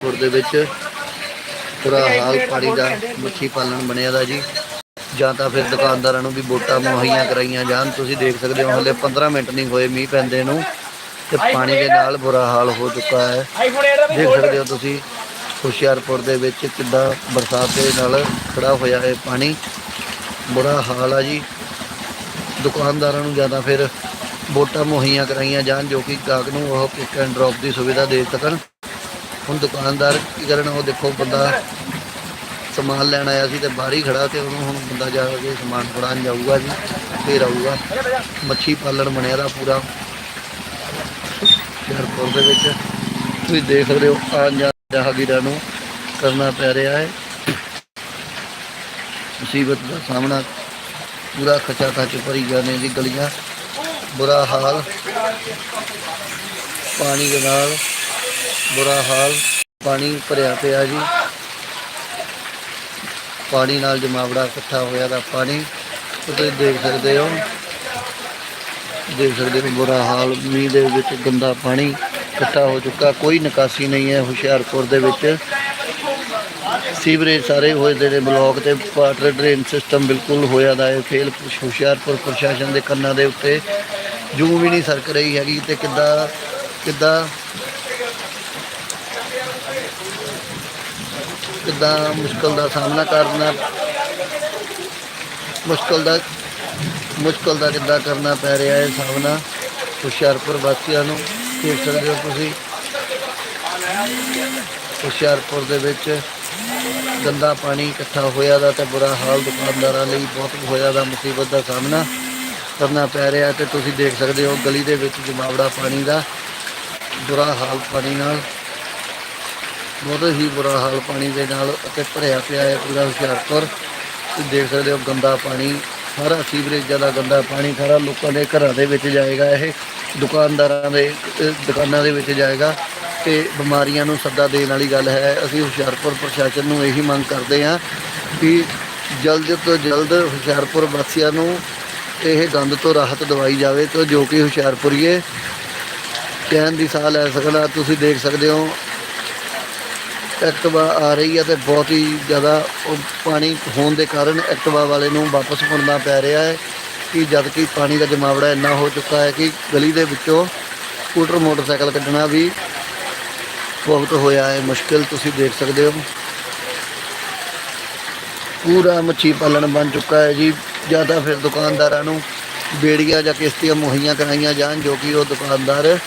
ਹੁਸ਼ਿਆਰਪੁਰ ਦੇ ਵਿੱਚ ਪੂਰਾ ਹਾਲ ਪਾਣੀ ਦਾ ਮੱਛੀ ਪਾਲਣ ਬਣਿਆ ਦਾ ਜੀ। ਜਾਂ ਤਾਂ ਫਿਰ ਦੁਕਾਨਦਾਰਾਂ ਨੂੰ ਵੀ ਵੋਟਾਂ ਮੁਹੱਈਆ ਕਰਾਈਆਂ ਜਾਣ। ਤੁਸੀਂ ਦੇਖ ਸਕਦੇ ਹੋ ਹਲੇ 15 ਮਿੰਟ ਨਹੀਂ ਹੋਏ ਮੀਂਹ ਪੈਂਦੇ ਨੂੰ ਤੇ ਪਾਣੀ ਦੇ ਨਾਲ ਬੁਰਾ ਹਾਲ ਹੋ ਚੁੱਕਾ ਹੈ। ਦੇਖ ਸਕਦੇ ਹੋ ਤੁਸੀਂ ਹੁਸ਼ਿਆਰਪੁਰ ਦੇ ਵਿੱਚ ਕਿੱਦਾਂ ਬਰਸਾਤ ਦੇ ਨਾਲ ਖੜਾ ਹੋਇਆ ਹੈ ਪਾਣੀ। ਬੁਰਾ ਹਾਲ ਆ ਜੀ। ਦੁਕਾਨਦਾਰਾਂ ਨੂੰ ਜ਼ਿਆਦਾ ਫਿਰ ਵੋਟਾਂ ਮੁਹੱਈਆ ਕਰਾਈਆਂ ਜਾਣ, ਜੋ ਕਿ ਗਾਹਕ ਨੂੰ ਉਹ ਪਿਕ ਐਂਡ ਡ੍ਰੌਪ ਦੀ ਸੁਵਿਧਾ ਦੇ ਸਕਣ। ਹੁਣ ਦੁਕਾਨਦਾਰ ਕੀ ਕਰਨ, ਉਹ ਦੇਖੋ ਬੰਦਾ ਸਮਾਨ ਲੈਣ ਆਇਆ ਸੀ ਤੇ ਬਾਹਰ ਹੀ ਖੜਾ ਤੇ ਉਹਨੂੰ ਹੁਣ ਬੰਦਾ ਜਾ ਕੇ ਸਮਾਨ ਫੜਾਉਣ ਜਾਊਗਾ ਜੀ, ਫੇਰ ਆਊਗਾ। ਮੱਛੀ ਪਾਲਣ ਬਣਿਆ ਦਾ ਪੂਰਾ। ਸ਼ਹਿਰਪੁਰ ਦੇ ਵਿੱਚ। ਤੁਸੀਂ ਦੇਖ ਸਕਦੇ ਹੋ, ਆਉਣ ਜਾਣ ਰਾਹਗੀਰਾਂ ਨੂੰ ਕਰਨਾ ਪੈ ਰਿਹਾ ਹੈ। ਮੁਸੀਬਤ ਦਾ ਸਾਹਮਣਾ, ਪੂਰਾ ਖਚਾ ਖਚ ਭਰੀ ਜਾਂਦੇ ਜੀ ਗਲੀਆਂ। ਬੁਰਾ ਹਾਲ। ਪਾਣੀ ਦੇ ਨਾਲ ਬੁਰਾ ਹਾਲ। ਪਾਣੀ ਭਰਿਆ ਪਿਆ ਜੀ। ਪਾਣੀ ਨਾਲ ਜਮਾਵੜਾ ਇਕੱਠਾ ਹੋਇਆ ਦਾ ਪਾਣੀ। ਤੁਸੀਂ ਦੇਖ ਸਕਦੇ ਹੋ। ਦੇਖ ਸਕਦੇ ਹੋ ਬੁਰਾ ਹਾਲ। ਮੀਂਹ ਦੇ ਵਿੱਚ ਗੰਦਾ ਪਾਣੀ ਇਕੱਠਾ ਹੋ ਚੁੱਕਾ। ਕੋਈ ਨਿਕਾਸੀ ਨਹੀਂ ਹੈ ਹੁਸ਼ਿਆਰਪੁਰ ਦੇ ਵਿੱਚ। ਸੀਵਰੇਜ ਸਾਰੇ ਹੋਏ ਦੇ ਨੇ ਬਲੌਕ ਤੇ। ਵਾਟਰ ਡਰੇਨ ਸਿਸਟਮ ਬਿਲਕੁਲ ਹੋਇਆ ਦਾ ਹੈ। ਫੇਲ ਹੁਸ਼ਿਆਰਪੁਰ ਪ੍ਰਸ਼ਾਸਨ ਦੇ ਕੰਨਾਂ ਦੇ ਉੱਤੇ। ਜੂ ਵੀ ਨਹੀਂ ਸਰਕ ਰਹੀ ਹੈਗੀ ਤੇ ਕਿੱਦਾਂ ਕਿੱਦਾਂ ਕਿੱਦਾਂ ਮੁਸ਼ਕਲ ਦਾ ਸਾਹਮਣਾ ਕਰਨਾ? ਮੁਸ਼ਕਲ ਦਾ ਮੁਸ਼ਕਲ ਦਾ ਕਿੱਦਾਂ ਕਰਨਾ ਪੈ ਰਿਹਾ ਹੈ ਸਾਹਮਣਾ? ਹੁਸ਼ਿਆਰਪੁਰ ਵਾਸੀਆਂ ਨੂੰ ਦੇਖ ਸਕਦੇ ਹੋ ਤੁਸੀਂ? ਹੁਸ਼ਿਆਰਪੁਰ ਦੇ ਵਿੱਚ ਗੰਦਾ ਪਾਣੀ ਇਕੱਠਾ ਹੋਇਆ ਦਾ ਤੇ ਬੁਰਾ ਹਾਲ ਦੁਕਾਨਦਾਰਾਂ ਲਈ ਬਹੁਤ ਹੋਇਆ ਦਾ ਮੁਸੀਬਤ ਦਾ ਸਾਹਮਣਾ ਕਰਨਾ ਪੈ ਰਿਹਾ ਤੇ ਤੁਸੀਂ ਦੇਖ ਸਕਦੇ ਹੋ ਗਲੀ ਦੇ ਵਿੱਚ ਜਮਾਵੜਾ ਪਾਣੀ ਦਾ ਬੁਰਾ ਹਾਲ ਪਾਣੀ ਨਾਲ। ਬਹੁਤ ਹੀ ਬੁਰਾ ਹਾਲ ਪਾਣੀ ਦੇ ਨਾਲ ਅਤੇ ਭਰਿਆ ਪਿਆ ਹੈ ਪੂਰਾ ਹੁਸ਼ਿਆਰਪੁਰ। ਤੁਸੀਂ ਦੇਖ ਸਕਦੇ ਹੋ ਗੰਦਾ ਪਾਣੀ, ਸਾਰਾ ਸੀਵਰੇਜ ਦਾ ਗੰਦਾ ਪਾਣੀ, ਸਾਰਾ ਲੋਕਾਂ ਦੇ ਘਰਾਂ ਦੇ ਵਿੱਚ ਜਾਏਗਾ, ਇਹ ਦੁਕਾਨਦਾਰਾਂ ਦੇ ਦੁਕਾਨਾਂ ਦੇ ਵਿੱਚ ਜਾਏਗਾ ਤੇ ਬਿਮਾਰੀਆਂ ਨੂੰ ਸੱਦਾ ਦੇਣ ਵਾਲੀ ਗੱਲ ਹੈ। ਅਸੀਂ ਹੁਸ਼ਿਆਰਪੁਰ ਪ੍ਰਸ਼ਾਸਨ ਨੂੰ ਇਹੀ ਮੰਗ ਕਰਦੇ ਹਾਂ ਕਿ ਜਲਦ ਤੋਂ ਜਲਦ ਹੁਸ਼ਿਆਰਪੁਰ ਵਾਸੀਆਂ ਨੂੰ ਇਹ ਗੰਦ ਤੋਂ ਰਾਹਤ ਦਿਵਾਈ ਜਾਵੇ ਤਾਂ ਜੋ ਕਿ ਹੁਸ਼ਿਆਰਪੁਰੀਏ ਚੈਨ ਦੀ ਸਾਹ ਲੈ ਸਕਦਾ। ਤੁਸੀਂ ਦੇਖ ਸਕਦੇ ਹੋ ਐਕਟਿਵਾ ਆ ਰਹੀ ਹੈ ਤੇ ਬਹੁਤ ਹੀ ਜ਼ਿਆਦਾ ਉਹ ਪਾਣੀ ਹੋਣ ਦੇ ਕਾਰਨ ਐਕਟਿਵਾ ਵਾਲੇ ਨੂੰ ਵਾਪਸ ਮੁੜਨਾ ਪੈ ਰਿਹਾ ਹੈ ਕਿ ਜਦ ਕਿ ਪਾਣੀ ਦਾ ਜਮਾਵੜਾ ਇੰਨਾ ਹੋ ਚੁੱਕਾ ਹੈ ਕਿ ਗਲੀ ਦੇ ਵਿੱਚੋਂ ਸਕੂਟਰ, ਮੋਟਰਸਾਈਕਲ ਕੱਢਣਾ ਵੀ ਬਹੁਤ ਹੋਇਆ ਹੈ। ਮੁਸ਼ਕਿਲ ਤੁਸੀਂ ਦੇਖ ਸਕਦੇ ਹੋ। ਪੂਰਾ ਮੱਛੀ ਪਾਲਣ ਬਣ ਚੁੱਕਾ ਹੈ ਜੀ। ਜ਼ਿਆਦਾ ਫਿਰ ਦੁਕਾਨਦਾਰਾਂ ਨੂੰ ਬੇੜੀਆਂ ਜਾਂ ਕਿਸ਼ਤੀਆਂ ਮੁਹੱਈਆ ਕਰਾਈਆਂ ਜਾਣ ਜੋ ਕਿ ਉਹ ਦੁਕਾਨਦਾਰ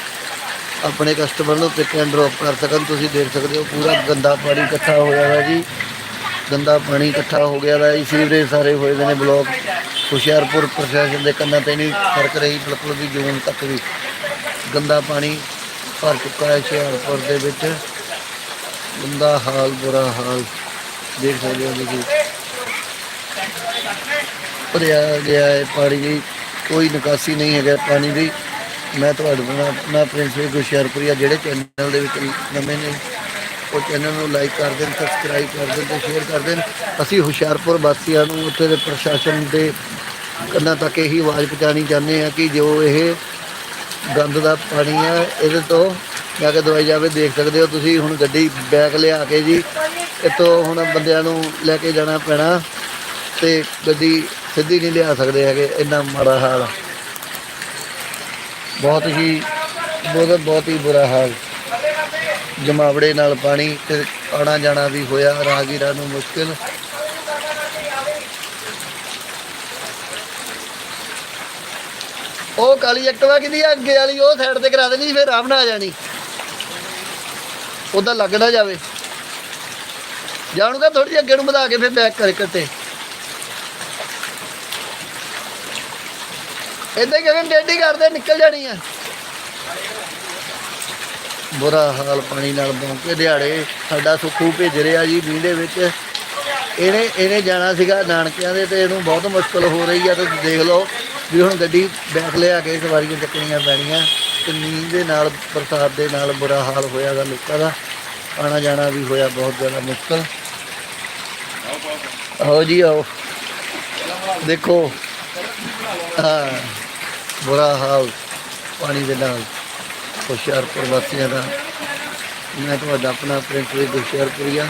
ਆਪਣੇ ਕਸਟਮਰ ਨੂੰ ਪਿਕ ਐਂਡ ਡ੍ਰੌਪ ਕਰ ਸਕਣ, ਤੁਸੀਂ ਦੇਖ ਸਕਦੇ ਹੋ ਪੂਰਾ ਗੰਦਾ ਪਾਣੀ ਇਕੱਠਾ ਹੋਇਆ ਹੈ ਜੀ। ਗੰਦਾ ਪਾਣੀ ਇਕੱਠਾ ਹੋ ਗਿਆ ਹੈ ਸੀਵਰੇਜ ਸਾਰੇ ਹੋਏ ਦੇ ਨੇ ਬਲੌਕ ਹੁਸ਼ਿਆਰਪੁਰ ਪ੍ਰਸ਼ਾਸਨ ਦੇ ਕੰਨਾਂ ਤੇ ਨਹੀਂ ਫ਼ਰਕ ਰਹੀ, ਬਿਲਕੁਲ ਵੀ ਜੂਨ ਤੱਕ ਵੀ। ਗੰਦਾ ਪਾਣੀ ਭਰ ਚੁੱਕਾ ਹੈ ਹੁਸ਼ਿਆਰਪੁਰ ਦੇ ਵਿੱਚ। ਗੰਦਾ ਹਾਲ, ਬੁਰਾ ਹਾਲ, ਦੇਖ ਸਕਦੇ ਹੋ ਤੁਸੀਂ। ਭਰਿਆ ਗਿਆ ਹੈ ਪਾਣੀ ਦੀ ਕੋਈ ਨਿਕਾਸੀ ਨਹੀਂ ਹੈਗਾ ਪਾਣੀ ਦੀ। ਮੈਂ ਤੁਹਾਡੇ ਨਾਲ ਆਪਣਾ ਪ੍ਰਿੰਸੀਪਲ ਗੁਸ਼ਿਆਰਪੁਰੀਆ ਜਿਹੜੇ ਚੈਨਲ ਦੇ ਵਿੱਚ ਨਵੇਂ ਨੇ, ਉਹ ਚੈਨਲ ਨੂੰ ਲਾਈਕ ਕਰ ਦੇਣ ਸਬਸਕ੍ਰਾਈਬ ਕਰ ਦੇਣ ਤੇ ਸ਼ੇਅਰ ਕਰ ਦੇਣ ਅਸੀਂ ਹੁਸ਼ਿਆਰਪੁਰ ਵਾਸੀਆਂ ਨੂੰ ਉੱਥੇ ਦੇ ਪ੍ਰਸ਼ਾਸਨ ਦੇ ਕੰਨਾਂ ਤੱਕ ਇਹੀ ਆਵਾਜ਼ ਪਹੁੰਚਾਉਣੀ ਚਾਹੁੰਦੇ ਹਾਂ ਕਿ ਜੋ ਇਹ ਗੰਦ ਦਾ ਪਾਣੀ ਆ ਇਹਦੇ ਤੋਂ ਜਾ ਕੇ ਦਵਾਈ ਜਾਵੇ, ਦੇਖ ਸਕਦੇ ਹੋ ਤੁਸੀਂ, ਹੁਣ ਗੱਡੀ ਬੈਗ ਲਿਆ ਕੇ ਜੀ, ਇੱਥੋਂ ਹੁਣ ਬੰਦਿਆਂ ਨੂੰ ਲੈ ਕੇ ਜਾਣਾ ਪੈਣਾ ਤੇ ਗੱਡੀ ਸਿੱਧੀ ਨਹੀਂ ਲਿਆ ਸਕਦੇ ਹੈਗੇ, ਇੰਨਾ ਮਾੜਾ ਹਾਲ ਆ। ਬਹੁਤ ਹੀ, ਬਹੁਤ ਬਹੁਤ ਹੀ ਬੁਰਾ ਹਾਲ। ਜਮਾਵੜੇ ਨਾਲ ਪਾਣੀ ਤੇ ਆਣਾ ਜਾਣਾ ਵੀ ਹੋਇਆ, ਰਾਹਗੀਰਾਂ ਨੂੰ ਮੁਸ਼ਕਿਲ। ਉਹ ਕਾਲੀ ਐਕਟਵਾ ਕਿਹਦੀ ਆ? ਅੱਗੇ ਵਾਲੀ, ਉਹ ਸਾਈਡ ਤੇ ਕਰਾ ਦੇਣੀ ਫਿਰ ਆਰਾਮ ਨਾਲ ਆ ਜਾਣੀ। ਉਹਦਾ ਲੱਗ ਨਾ ਜਾਵੇ। ਜਾਣੂਗਾ ਥੋੜੀ ਅੱਗੇ ਨੂੰ ਵਧਾ ਕੇ ਫਿਰ ਬੈਕ ਕਰ ਕੱਟੇ ਇਦਾਂ ਹੀ ਕਹਿੰਦੇ ਡੇਡੀ ਕਰਦੇ ਨਿਕਲ ਜਾਣੀ ਆ। ਬੁਰਾ ਹਾਲ ਪਾਣੀ ਨਾਲ ਬੌਂਕੇ ਦਿਹਾੜੇ ਸਾਡਾ ਸੁੱਖੂ ਭੇਜ ਰਿਹਾ ਜੀ ਮੀਂਹ ਦੇ ਵਿੱਚ। ਇਹਨੇ ਇਹਨੇ ਜਾਣਾ ਸੀਗਾ ਨਾਨਕਿਆਂ ਦੇ ਤੇ ਇਹਨੂੰ ਬਹੁਤ ਮੁਸ਼ਕਲ ਹੋ ਰਹੀ ਆ ਤੇ ਦੇਖ ਲਓ ਵੀ ਹੁਣ ਗੱਡੀ ਬੈਕ ਲਿਆ ਕੇ ਸਵਾਰੀਆਂ ਚੱਕਣੀਆਂ ਪੈਣੀਆਂ ਤੇ ਨੀਂਦ ਦੇ ਨਾਲ, ਬਰਸਾਤ ਦੇ ਨਾਲ ਬੁਰਾ ਹਾਲ ਹੋਇਆ ਗਾ ਲੋਕਾਂ ਦਾ। ਆਣਾ ਜਾਣਾ ਵੀ ਹੋਇਆ ਬਹੁਤ ਜ਼ਿਆਦਾ ਮੁਸ਼ਕਲ। ਆਓ ਜੀ ਆਓ। ਦੇਖੋ। ਹਾਂ। ਬੁਰਾ ਹਾਲ ਪਾਣੀ ਦੇ ਨਾਲ ਹੁਸ਼ਿਆਰਪੁਰ ਵਾਸੀਆਂ ਦਾ। ਮੈਂ ਤੁਹਾਡਾ ਆਪਣਾ ਪ੍ਰਿੰਟ ਵੀ ਗੁਰਸ਼ੇਰਪੁਰੀਆ